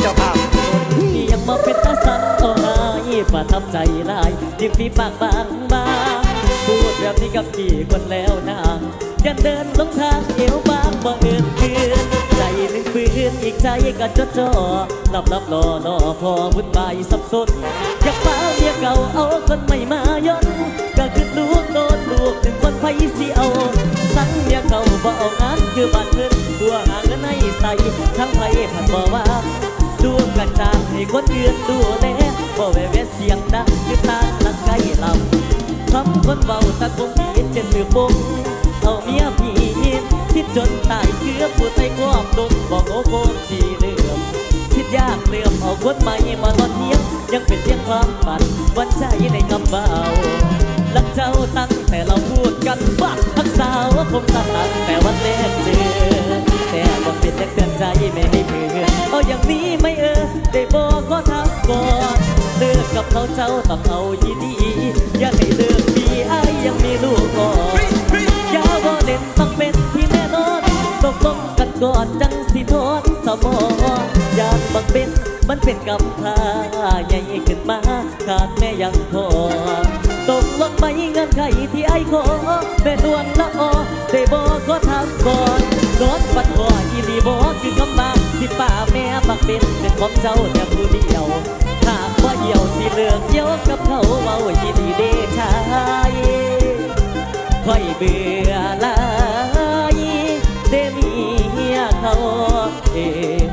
เจ้าภาพยังมาเป็นตาสันโทรายประทับใจลายเรียกพี่ปากบางบางพูดแบบนี้กับพี่คนแล้วนางยันเดินลงทางเอวบางบ่เอินเคืนใจนึงฟื้นอีกใจก็จดจ่อหลับหลับรอรอพอวุ่นวายสับสนอยากฟ้าเรียกเก่าเอาคนใหม่มาย้อนก็คือลูกโดนลูกถึงคนไฟสีเอาสั่งเมียเก่าบ่เอางานคือบ้านเพื่อนตัวหาเงินในใส่ทั้งไฟผัดบ่าว่าางให้คนอื่นดูแลบ่แววเสียงดังคือทางลักไก่ลำคำคนเบาตะคงผิดเจนมือบงเอาเมียพี่คิดจนตายเกือบผู้ใจความดนบอกโอ้โกนที่เลื่อมคิดยากเลื่อมเอาคนใหม่มาตอนเที่ยงยังเป็นเพียงความฝันวันใจในคำเบารักเจ้าตั้งแต่เราพูดกันว่าทักสาวคงตั้งตั้งแต่วันแรกเจอแต่บอกเป็นแต่เตือนใจไม่ให้เพื่อนเอาอย่างนี้ไม่เออ กับเขาเจ้าต้องเอายีดีอย่าให้เลิกดีไอ้ายยังมีลูกก่อนอย่าว่าเล่นต้องเป็นที่แน่นอนตกลงกันก่อนจังสิทนสมองอยากบังเป็นมันเป็นกำพร้าใหญ่ขึ้นมาขาดแม่ยังพอตกลงไปเงินไขที่ไอ้ขอแม่นวลละออได้บอกก็ทำก่อนนอนปัดคออีหลีบอกคือคำบาสิป่าแม่บักเป็นเป็นของเจ้าแต่ผู้เดียว ค่อยเบื่อลายเดมีเขาเอง